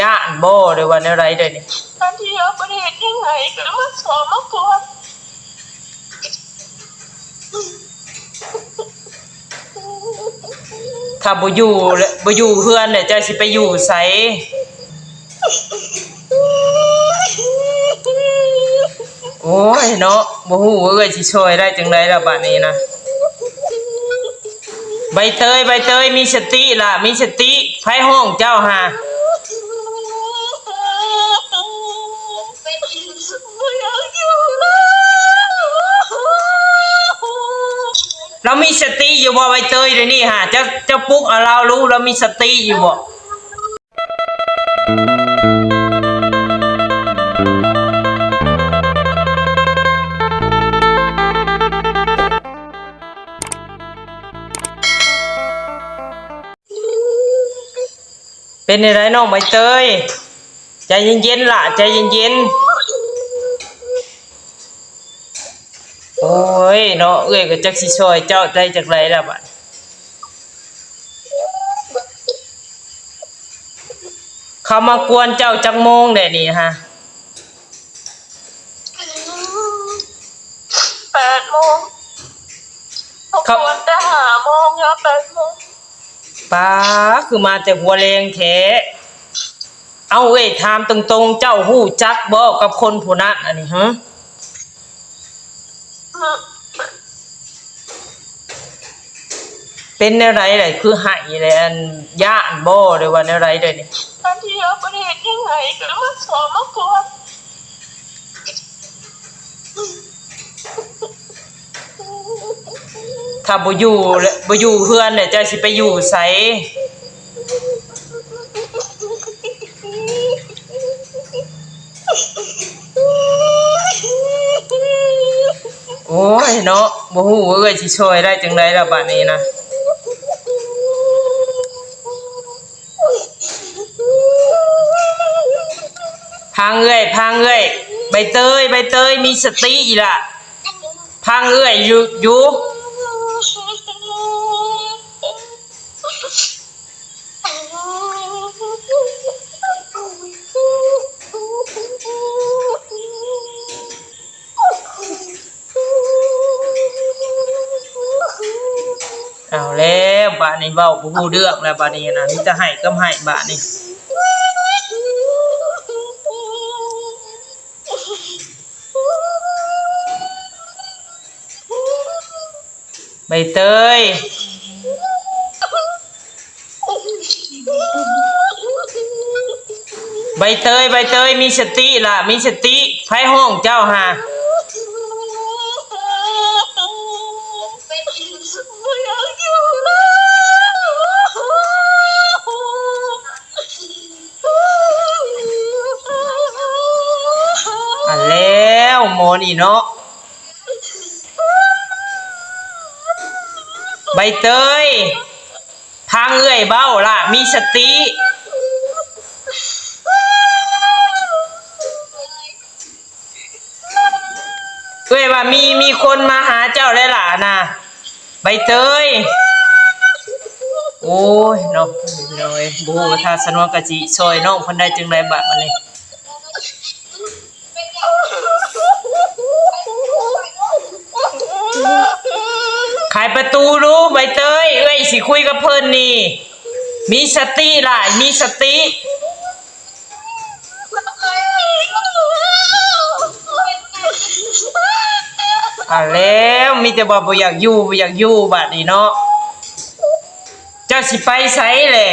ย่านบ่หรือว่าแนวไรเด้อนี่ทันทีเอาประเทศยังไงก็มาสอนมาก่อนถ้าบ่อยู่แล้วบ่อยู่เฮือนเนี่ยเจ้าสิไปอยู่ไสโอ้ยเนาะบ่ฮู้ว่าเอ้ยสิช่วยได้จังไดล่ะบัดนี้นะใบเตยใบเตยมีสติล่ะ มีสติไผห้องเจ้าหา มีสติอยู่บ่ใบเตยเดี๋ยวนี้ฮะเจ้าเจ้าปุ๊กเอาเรารู้เรามีสติอยู่บ่เป็นอะไรน้องใบเตยใจเย็นๆล่ะใจเย็นๆโอ้ ยเนาะเอ้ยก็จักสิช่วยเจ้าได้จากไรล่ะบัดเขามากวนเจ้าจักโมงเด้นี่ฮะแปดโมงเขาควรจะหาโมงยาแปดโมงป้าคือมาแต่หัวแรงแท้เอาเอ้ยถามตรงๆ เจ้าฮู้จักบ่กับคนผู้นั้นอันนี้ฮะ เป็นแนวไรเลยคือใหายเลยอันย่านบ่หรือว่าแนวไรเด้อนี่ทันทีเอาประเทศยังไงก็มาสอนมาก่อนถ้าบ่อยู่แล้วบ่อยู่เฮือนเนี่ยเจ้าสิไปอยู่ไส โอ้ยเนาะบ่ฮู้ว่าเอ้ยสิช่วยได้จังไดล่ะบัดนี้นะพังเอ้ยพังเอ้ยใบเตยใบเตยมีสติอีล่ะพังเอ้ยอยู่อยู่ เว้าบ่ฮู้เรื่องแล้วบาดนี้นะมีแต่ให้กับให้บาดนี้ใบเตยใบเตยใบเตยมีสติล่ะ มีสติไผห้องเจ้าหา หมอนี่เนาะใบเตยพังเอื้อยเบ้าล่ะ มีสติเอ้ยว่ามีมีคนมาหาเจ้าได้ล่ะนะใบเตย โอ้ยนาะน้อยบูถ้าสนวกะจิซอยน้องคนได้จึงได้บัดมาเลยขาย ประตูรู้ใบเตยเอ้ยสิคุยกับเพิ่นนี่ มีสติล่ะ มีสติ อ่าแล้วมีแต่ว่าบ่อยากอยู่บ่อยากอยู่บัดนี้เนาะเจ้าสิไปไสเลย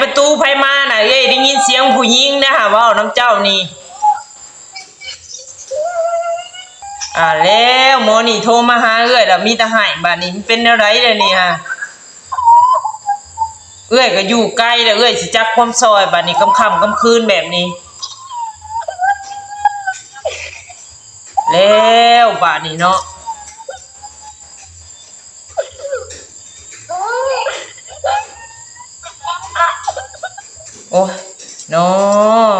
ประตูไผมาน่ะเอ้ยได้ยินเสียงผู้หญิงนะฮะเว้าน้ำเจ้านี่อ่าแล้วหมอนี่โทรมาหาเอ้ยแล้วมีแต่ให้บัดนี้มันเป็นแนวไรเลยนี่ฮะเอ้ยก็อยู่ไกล้แล้วเอ้ยสิจักความซอยบัดนี้ค่ำๆค่ำคืนแบบนี้ แล้วบัดนี้เนาะ โอ้เนา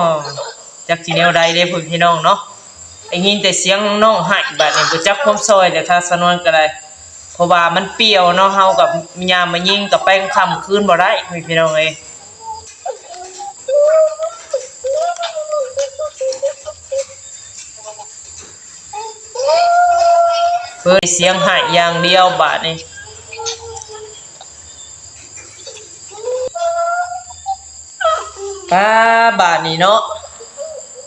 ะจักสิแนวใดเด้พุ่นพี่น้องเนาะไอ้ยินแต่เสียงน้องให้บัดนี้บ่จักความซอยแต่ถ้าสนวนก็ได้เพราะว่ามันเปรี้ยวเนาะเฮากับยามมายิงกับไปค่ำคืนบ่ได้พี่น้องเอ้ยเปิดเสียงให้อย่างเดียวบาดนี้ ป้าบาทนี่เนาะ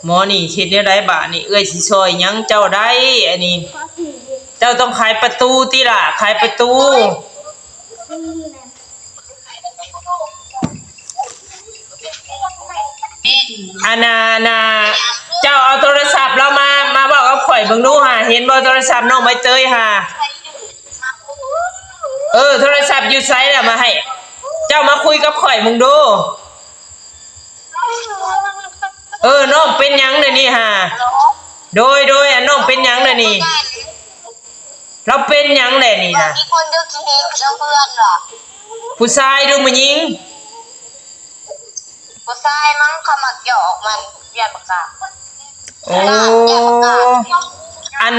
หมอนี่คิดได้ไรบาทนี่เอ้ยสิซอยหยังเจ้าได้อันนี้ เจ้าต้องขายประตูติล่ะขายประตู อานานา เจ้าเอาโทรศัพท์เรามา มาบอกเอาข่อยเบิ่งดูหาเห็นบ่โทรศัพท์น้องใบเตยหาเออ โทรศัพท์อยู่ไซสล่ะมาให้ เจ้ามาคุยกับข่อยมึงดู เออน้องเป็นหยังเดี๋ยวนี้ฮะโดยโดยอะน้องเป็นหยังเดี๋ยวนี้เราเป็นหยังเดี๋ยวนี้นะมีคนเดียวกินเองเพื่อนเพื่อนเหรอผู้ชายดูมายิงผู้ชายมั้งขมักหยอกมันเรียนปากกาโอ้อัน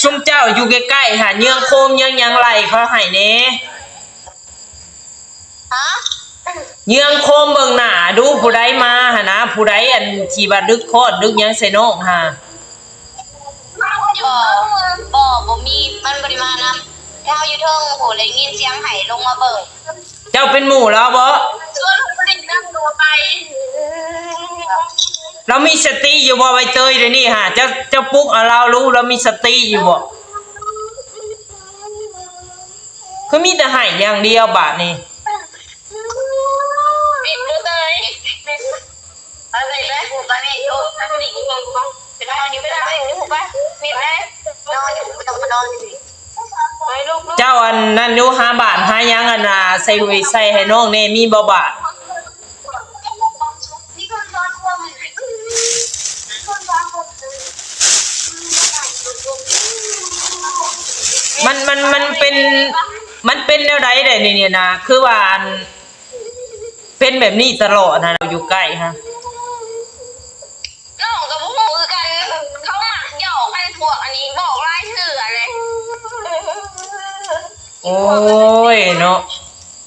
ชุ่มเจ้าอยู่ใกล้ๆค่ะเยื้องโคมเยื้องหยังไหลเขาให้เน่ฮะ เยื้องโคมเบิ่งหน้าดูผู้ใดมาหะนะผู้ใดอันที่ว่าดึกโคตรดึกหยังใส่น้องฮะบ่บ่บ่มีมันบริมาณนำเท้าอยู่เทิงโหเลยยินเสียงไห่ลงมาเบิ่งเจ้าเป็นหมู่แล้วบ่ชวนผลิตนั่งตัวไปเรามีสติอยู่บ่ใบเตยเดี๋ยวนี้ฮะเจ้าเจ้าปุ๊กเอาเรารู้เรามีสติอยู่บ่คือมีแต่ให้อย่างเดียวบาทนี่ อะไรแม่ผูกกันนี่โอ้ยผู้หญิงงงเป็นนอนอยู่ไม่ได้นี่ผูกไปปิดแม่นอนอยู่ไม่ต้องมานอนสิไปลูกเจ้าอันนั้นอยู่หาบาทห้ายังอันน่ะใส่ไว้ใส่ให้น้องแน่มีบ่บาทมันมันมันเป็นมันเป็นแนวใดได้นี่เนี่ยนะ คือว่าเป็นแบบนี้ตลอดนะเราอยู่ใกล้ฮะ โอ้ยเนาะ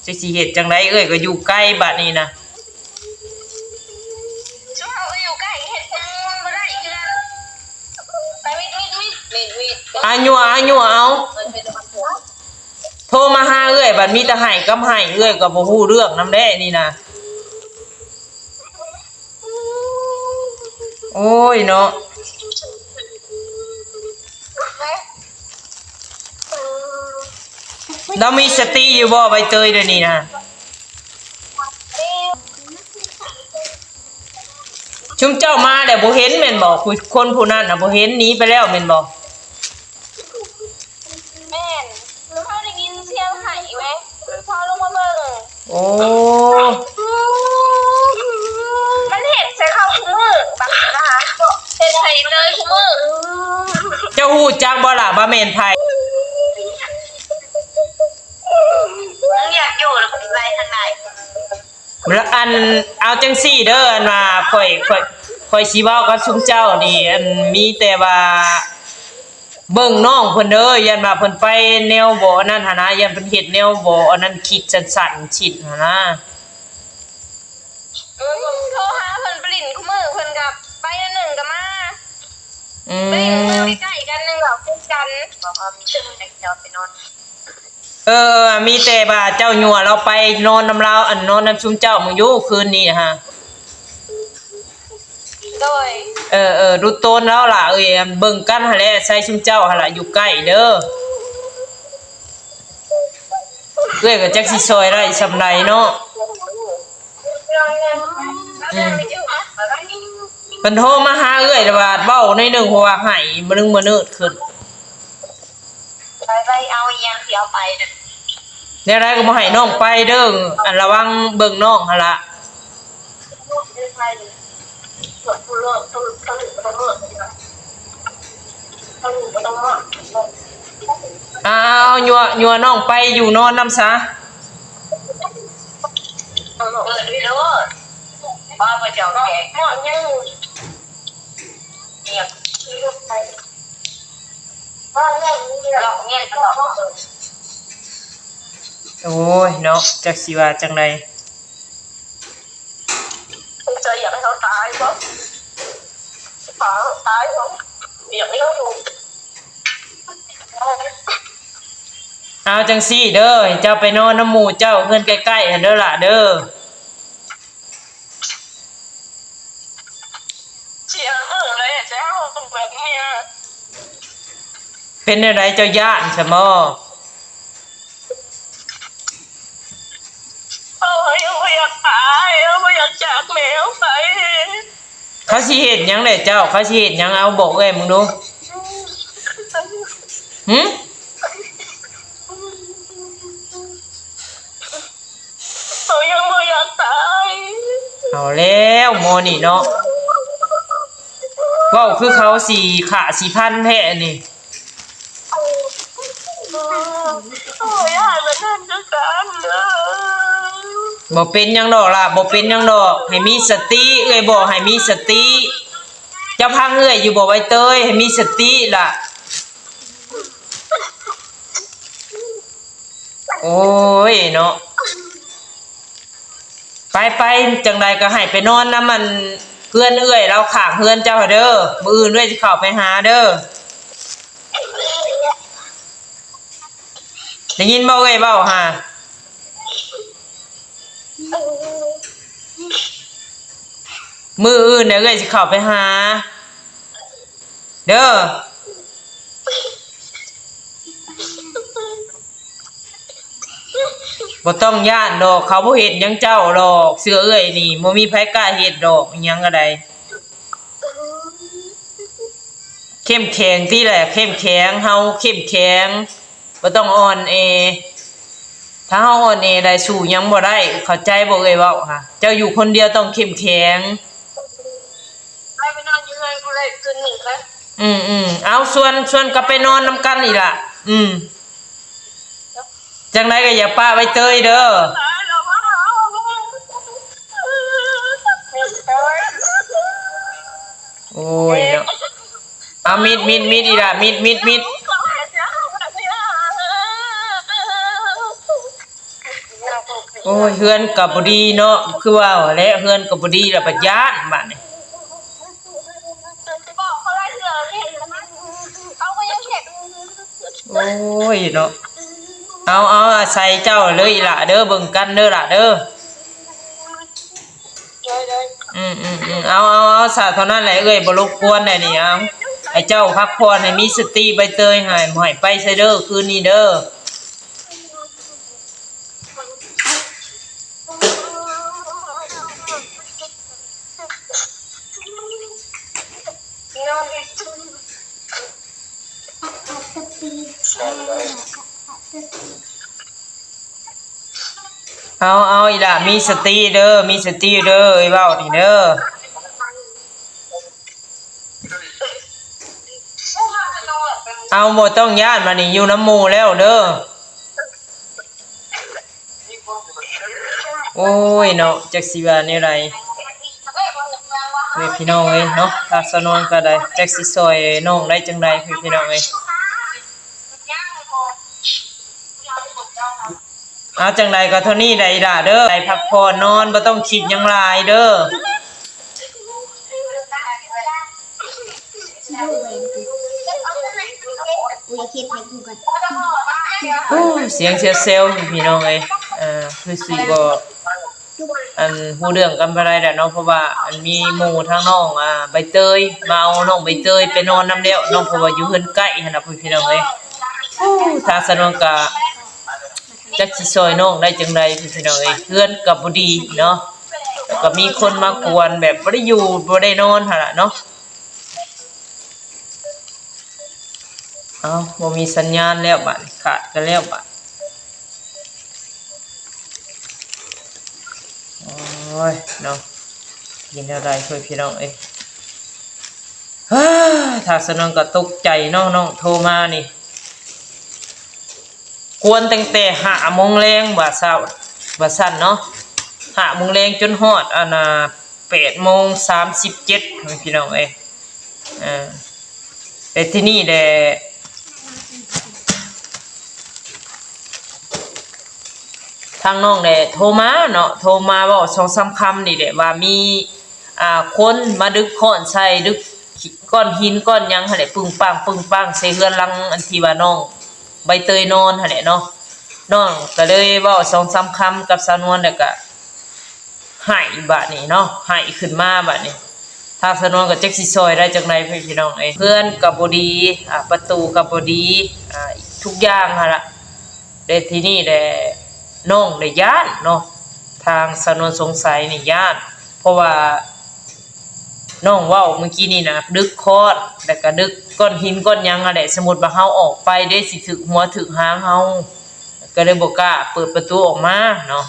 จะสิเฮ็ดจังไดเอ้ยก็อยู่ใกล้บัดนี้นะช่วงเราอยู่ใกล้เห็ดมันมาได้คือกันไปวิดวิดวิดวิดวิดอายัวอายัวเอามันเป็นมันหัวโทรมาหาเอ้ยบัดมีแต่ให้กับให้เอ้ยก็บ่ฮู้เรื่องนำแด้นี่นะโอ้ยเนาะ เรามีสติอยู่บ่ใบเตยเดี๋ยวนี้นะชุมเจ้ามาแต่บ่เห็นแม่นบ่ผู้คนผู้นั้นน่ะบ่เห็นหนีไปแล้วแม่นบ่แม่นหรือพ่อได้ยินเสียงไห่ไหมพ่อลงมาเบิ่งโอ้มันเห็นใส่เข้าคุ้มือบักนะคะเห็นไห่เลยคุ้มือเจ้าฮู้จักบ่ล่ะบ่าแม่นไผ แล้วอันเอาจังซี่เด้ออันว่าข่อยข่อยข่อยสิเว้ากับชุมเจ้านี่ อันมีแต่ว่าเบิ่งน้องเพิ่นเด้อยันว่าเพิ่นไปแนวบ่อันนั้นหั่นนะยันเพิ่นเฮ็ดแนวบ่อันนั้นคิดสั้นๆชิดหั่นนะเออโทรหาเพิ่นปลิ่นคุ้มือเพิ่นกับไปอันหนึ่งกับมาอืปลิ่นมือมใกล้ๆกันหนึ่งเหรอคู่กันบอกว่ามีเชิงในจอไปนอน เออ มีแต่ว่าเจ้ายัวเราไปนอนนำเราอันนอนนำชุมเจ้ามึงอยู่คืนนี้ฮะ โดยเออเออดูโตนแล้วล่ะเอ้ยอันเบิ่งกันหั่นแหละใส่ชุมเจ้าหั่นล่ะอยู่ใกล้เด้อเอ้ยก็จักสิซอยได้ซำใดเนาะอืมเพิ่นโทรมาหาเอ้ยแต่ว่าเว้าในอยหนึงเพราะว่าให้มื้อนึงมื้อนึดขึ้น ไปไปเอาเอียงที่เอาไปเนี่ย แนวใดก็บ่ให้น้องไปเด้ออันระวังเบิ่งน้องหั่นล่ะส่วนผู้เลิกต้องต้องต้องเลิกต้องต้องเลิกอ้าวยัวยัวน้องไปอยู่นอนนำซะต้องเลิกเปิดวิดีโอบ้าไปเจ้าแก่หมดยังเนี่ย โอ้ยเนาะจักสิว่าจังไดเจออยากให้เขาตายปะฝาตายปะอยากให้เขาอยู่เอาจังซี่เด้อให้เจ้าไปนอนน้ำหมู่เจ้าเพื่อนใกล้ๆหั่นเด้อล่ะเด้อเสียงเออเลยเจ้าแบบนี้เป็นอะไรเจ้าย่านซะมอเออไม่อยาก ตายเออไม่อยากจากแมวไปเขาสิเฮ็ดหยังแหละเจ้าเขาสิเฮ็ดหยังเอาบอกเอ้ยมึงดูหึเออยังไม่อยากตายเอาแล้วโมนี่เนาะเว้าคือเขาสีขาสีพันแท้นี่โอ้ยหายไปนั่นจะกันเลย บ่เป็นยังดอกล่ะบ่เป็นยังดอก ให้มีสติเอ้ยบอกให้มีสติจ้าพังเอ้ยอยู่บ่ไว้เตยให้มีสติล่ะ โอ้ยเนาะไปไปจังใดก็ให้ไปนอนน้ำมันเพื่อนเอ้ยเราขางเพื่อนเจ้าเด้อมืออื่นด้วยสิเข้าไปหาเด้อได้ยินบ่เอ้ยเบ้าฮะ มืออื่นเดี๋ยวเอ้ยสิเข้าไปหา เด้อบ่ต้องย่านดอก เขาบ่เฮ็ดหยังเจ้าดอก เสือเอ้ยนี่บ่มีไผกล้าเฮ็ดดอกอิหยังก็ได้เข้มแข็งที่แหละเข้มแข็งเฮาเข้มแข็งบ่ต้องอ่อนแอ ถ้าเฮาอ่อนแอได้สู้หยังบ่ได้ เข้าใจบ่เอ่ยเว้าค่ะ เจ้าอยู่คนเดียวต้องเข้มแข็ง ไปไปนอนอยู่เลยกูเลยคืนหนึ่งเลยอืมอืมเอาส่วนส่วนกลับไปนอนนํกันอีกล่ะ อืมจังไดก็อย่าป้าไว้เตยเด้อตายแล้วว้าวโอ้ยเนาะเอามิดมิดมิดอีล่ะมิดมิดมิด อ้ยเฮือนกับบดีเนาะคือว่าและเฮือนกับบดีแล้วปัญญานบัดนี้บาด้เหรอเห็นแล้วมันเอาไปยังเห็นโอ้ยเนาะเอาเอาอาศัยเจ้าเลยล่ะเด้อเบิ่งกันเด้อล่ะเด้ออืมอืมอืมเอาเอาเอาสาเท่านั้นแหละเอ้ยบรบกวนได้นี่เอาไอ้เจ้าพักผ่อนให้มีสติใบเตยห้บ่ให้ไปไสเด้อคืนนี้เด้อ นอนดิ เอาเอาอีล่ะมีสติเด้อมีสติเด้อไอ้เว้านี่เด้อเอาบ่ต้องย่านมานี่อยู่น้ำหมู่แล้วเด้อโอ้ยเนาะจักสิว่าแนวใดเว้ยพี่น้องเอ้ยเนาะถ้าสนวนก็ได้จักสิซอยน้องได้จังใดเว้ยพี่น้องเอ้ย เอาจังใดก็เท่านี้ได้ล่ะเด้อได้พักผ่อนนอนบ่ต้องคิดหยังหลายเด้ออุ้ยคิดให้กูก่อนโอ้ยเสียงเสียเซลพี่น้องเอ้ยเอ่าคือสิบ่อันฮู้เรื่องกันบ่ได้แหละเนาะเพราะว่าอันมีหมู่ทางน้องอ่าใบเตยมาเอาน้องใบเตยไปนอนนํแล้วน้องเพราะว่าอยู่เฮือนใกล้หั่นน่ะพี่น้องเอ้ยถ้าสนวนกะ จักสิซอยน้องได้จังไดพี่น้องเอ้ยเพื่อนกับบ่ดีเนาะแล้วก็มีคนมากวนแบบบ่ได้อยู่บ่ได้นอนหั่นล่ะเนาะเอ้าบ่มีสัญญาณแล้วบัดขาดกันแล้วบัดโอ้ยเนาะยินอะไรเพื่อนพี่น้องเอ้ยฮ่าถ้าสนวนก็ตกใจเนาะน้องโทรมานี่ กวนตั้งแต่หาโมงแรงว่าเช้าว่าสั้นเนาะหาโมงแรงจนฮอดอันน่ะแปดโมงสามสิบเจ็ดพี่น้องเอ้อ่าแต่ที่นี่แหละทางน้องแหละโทรมาเนาะโทรมาบอกสองสามคำนี่แหละว่ามีอ่าคนมาดึกค้อนใส่ดึกก้อนหินก้อนยังหั่นแหละปึ้งปังปึ้งปังใส่เฮือนลังอันทีว่าน้อง ใบเตยนอนหั่นแหละเนาะน้องก็เลยเว้าสองสามคำกับสาวนวลแล้วก็หายบาดนี้เนาะหายขึ้นมาบาดนี้ทางสนวนกับแจ็คสิซอยได้จากไหนพี่พี่น้องเอเพื่อนกับบดีอ่าประตูกับบดีอ่าทุกอย่างหั่นละแต่ที่นี่แหละน้องได้ย่านเนาะทางสนวนสงสัยนี่ย่าน เพราะว่า น้องเว้าเมื่อกี้นี่นะดึกคอดแล้วก็ดึกก้อนหินก้อนหยังอะไรสมมุติว่าเฮาออกไปได้สิถึกหัวถึกหางเฮาก็เลยบ่กล้าเปิดประตูออกมาเนาะ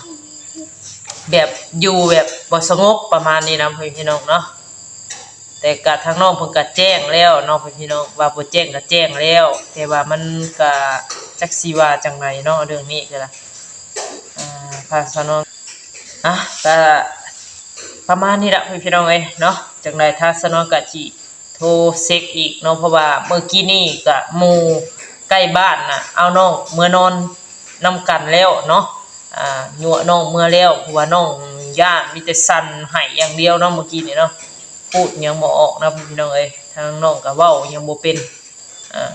แบบอยู่แบบบ่สงบประมาณนี้นะพี่น้องเนาะแต่กะทางน้องเพิ่นก็แจ้งแล้วเนาะพี่น้องว่าบ่แจ้งก็แจ้งแล้ว แต่ว่ามันก็จักสิว่าจังไดเนาะเรื่องนี้ก็ล่ะอ่าพาสนองอะก็ประมาณนี้ละพี่น้องเอ้ยเนาะ จังไดถ้าสนองก็สิโทรเช็คอีกเนาะเพราะว่าเมื่อกี้นี่ก็หมู่ใกล้บ้านน่ะเอาน้องเมื่อนอนนํกันแล้วเนาะอ่ายั่วน้องเมื่อแล้วเพราะว่าน้องย่านมีแต่สั่นไห้อย่างเดียวเนาะเมื่อกี้นี่เนาะพูดยังบ่ออกนะพี่น้องเอ้ยทางน้องก็เว้ายังบ่เป็นอ่า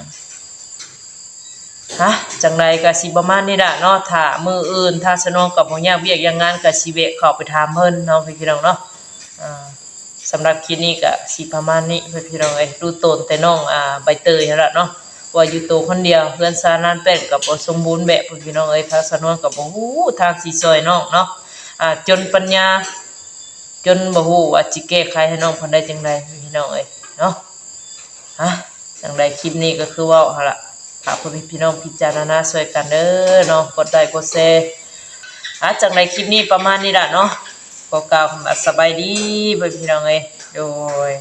ฮะจังใดก็สิประมาณนี้ล่ะเนาะถ้ามืออื่นถ้าสนองกับบ่ยากเวียกย่างงานก็สิแวะเข้าไปถามเพิ่นเนาะพี่น้องเนาะอ่า สำหรับคลิปนี้ก็สิประมาณนี้พี่น้องเอ้ยดูตนแต่น้องอ่าใบเตยนั่นล่ะเนาะว่าอยู่ตัวคนเดียวเพื่อนสารนั้นเป็นกับบสมบูรณ์แบบพี่น้องเอ้ยทางสนวนกับบ่ฮู้ทางสีซอยน้องเนาะอ่าจนปัญญา จนบ่ฮู้ว่าสิแก้ไขให้น้องเพิ่นได้จังไดพี่น้องเอ้ยเนาะฮะจังไดคลิปนี้ก็คือว้าหั่นล่ะฝากพ่อแม่พี่น้องพิจารณาช่วยกันเด้อเนาะกดไลค์กดแชร์อะจังไดคลิปนี้ประมาณนี้ล่ะเนาะ ขอกล่าวคำว่าสบายดีเพื่อนพี่น้องเอ้ยโดย